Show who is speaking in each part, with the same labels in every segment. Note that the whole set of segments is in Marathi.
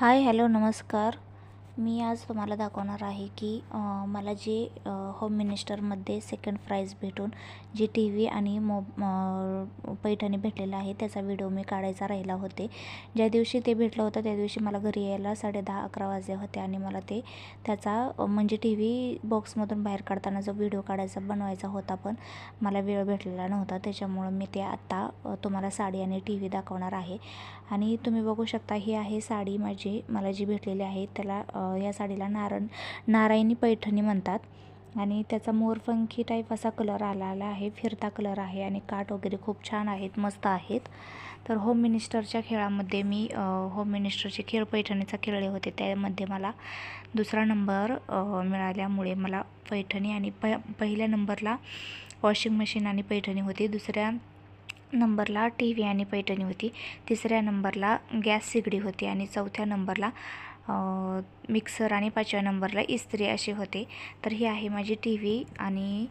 Speaker 1: हाय हॅलो नमस्कार. मी आज तुम्हाला दाखवणार आहे की मला जे होम मिनिस्टरमध्ये सेकंड प्राईज भेटून जी टी व्ही आणि मो पैठणी भेटलेला आहे त्याचा व्हिडिओ मी काढायचा राहिला होते. ज्या दिवशी ते भेटलं होतं त्या दिवशी मला घरी यायला साडे दहा अकरा वाजले होते आणि मला ते त्याचा म्हणजे टी व्ही बॉक्समधून बाहेर काढताना जो व्हिडिओ काढायचा बनवायचा होता पण मला वेळ भेटलेला नव्हता. त्याच्यामुळं मी ते आत्ता तुम्हाला साडी आणि टी व्ही दाखवणार आहे. आणि तुम्ही बघू शकता ही आहे साडी माझी मला जी भेटलेली आहे त्याला या साडीला नारण नारायणी पैठणी म्हणतात. आणि त्याचा मोरपंखी टाईप असा कलर आलेला आहे फिरता कलर आहे आणि काठ वगैरे खूप छान आहेत मस्त आहेत. तर होम मिनिस्टरच्या खेळामध्ये मी होम मिनिस्टरचे खेळ पैठणीचा खेळले होते. त्यामध्ये मला दुसरा नंबर मिळाल्यामुळे मला पैठणी आणि प पहिल्या नंबरला वॉशिंग मशीन आणि पैठणी होती. दुसऱ्या नंबरला टी व्ही आणि पैठणी होती. तिसऱ्या नंबरला गॅस सिगडी होती. आणि चौथ्या नंबरला मिक्सर आणि पाचव्या नंबरला इस्त्री असे होते. तर ही आहे माझी टी व्ही आणि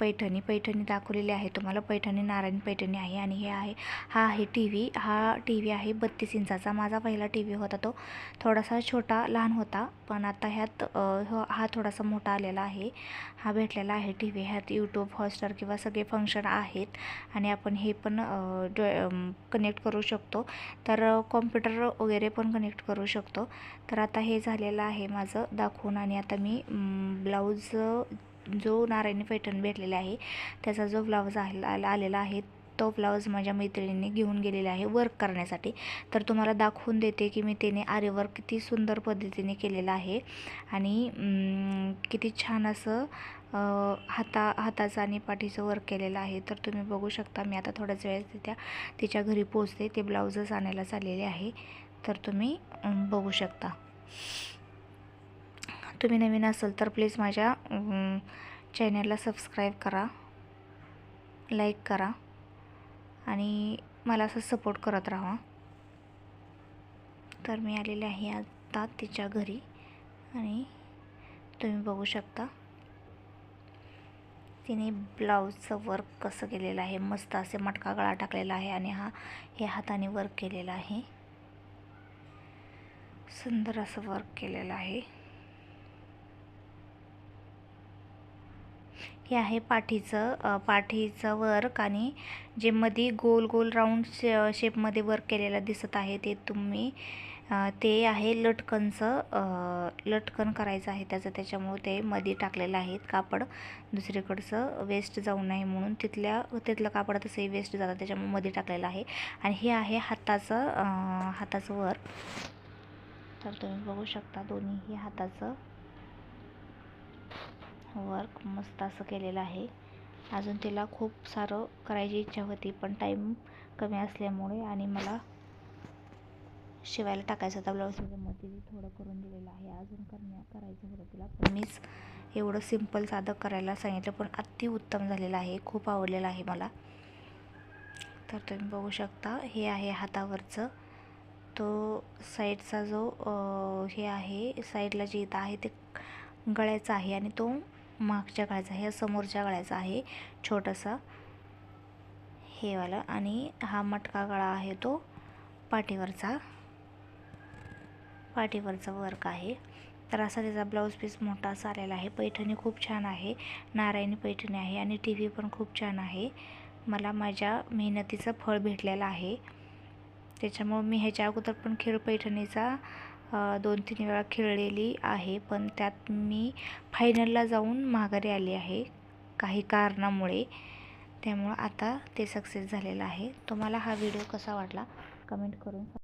Speaker 1: पैठणी पैठणी दाखवलेली आहे तुम्हाला. पैठणी नारायण पैठणी आहे आणि हे आहे हा आहे टी व्ही हा टी व्ही आहे बत्तीस इंचाचा. माझा पहिला टी व्ही होता तो. थोडासा छोटा लहान होता पण आता ह्यात हा थोडासा मोठा आलेला आहे. हा भेटलेला आहे टी व्ही ह्यात यूट्यूब हॉटस्टार किंवा सगळे फंक्शन आहेत आणि आपण हे पण कनेक्ट करू शकतो. तर कॉम्प्युटर वगैरे पण कनेक्ट करू शकतो. तर आता हे झालेलं आहे माझं दाखवून आणि आता मी ब्लाऊज जो नारायणी पैठण भेटलेला आहे त्याचा जो ब्लाऊज आला- आलेला आहे तो ब्लाऊज माझ्या मैत्रिणीने घेऊन गेलेला आहे वर्क करण्यासाठी. तर तुम्हाला दाखवून देते की मी त्याने आरे वर्क किती सुंदर पद्धतीने केलेलं आहे आणि किती छान असं हाता हाताचं आणि पाठीचं वर्क केलेलं आहे. तर तुम्ही बघू शकता मी आता थोड्याच वेळेस त्या तिच्या घरी पोचते ते ब्लाऊजच आणायला चाललेले आहे. तर तुम्ही बघू शकता. तुम्ही नवीन असाल तर प्लीज माझ्या चॅनलला सबस्क्राईब करा लाईक करा आणि मला असं सपोर्ट करत राहा. तर मी आलेले आहे आता तिच्या घरी आणि तुम्ही बघू शकता तिने ब्लाऊजचं वर्क कसं केलेलं आहे. मस्त असे मटका गळा टाकलेला आहे आणि हा हे हाताने वर्क केलेलं आहे. सुंदर असं वर्क केलेलं आहे. हे आहे पाठीचं अ, पाठीचं वर्क आणि जे मध्ये गोल गोल राऊंड शे शेपमध्ये वर्क केलेलं दिसत आहे ते तुम्ही ते आहे लटकनचं लटकन करायचं आहे त्याचं. त्याच्यामुळे ते मध्ये टाकलेलं आहे कापड. दुसरीकडचं वेस्ट जाऊ नये म्हणून तिथल्या तिथलं कापड तसंही वेस्ट जातं. त्याच्यामुळे मध्ये टाकलेलं आहे. आणि हे आहे हाताचं हाताचं वर्क तर तुम्ही बघू शकता दोन्हीही हाताचं. वर्क मस्त असं केलेलं आहे. अजून तिला खूप सारं करायची इच्छा होती पण टाईम कमी असल्यामुळे आणि मला शिवायला टाकायचं होता. ब्लाऊज त्याच्यामध्ये ती थोडं करून दिलेलं आहे. अजून करण्या करायचं होतं तिला पण मीच एवढं सिंपल साधं करायला सांगितलं पण अति उत्तम झालेलं आहे. खूप आवडलेलं आहे मला. तर तुम्ही बघू शकता हे आहे हातावरचं. तो साईडचा जो हे आहे साईडला जे इथं आहे ते गळ्याचा आहे आणि तो मागच्या गळ्याचा आहे समोरच्या गळ्याचा आहे छोटासा. हेवाला आणि हा मटका गळा आहे तो पाठीवरचा. पाठीवरचा वर्क आहे. तर असा त्याचा ब्लाऊज पीस मोठा असा आलेला आहे. पैठणी खूप छान आहे. नारायणी पैठणी आहे आणि टी व्ही पण खूप छान आहे. मला माझ्या मेहनतीचं फळ भेटलेलं आहे. त्याच्यामुळं मी ह्याच्या अगोदर पण खेळ पैठणीचा दोन तीन वेळा खेळलेली आहे पण त्यात मी फायनलला जाऊन माघारी आली आहे काही कारणामुळे. त्यामुळं आता ते सक्सेस झालेलं आहे. तुम्हाला हा व्हिडिओ कसा वाटला? कमेंट करून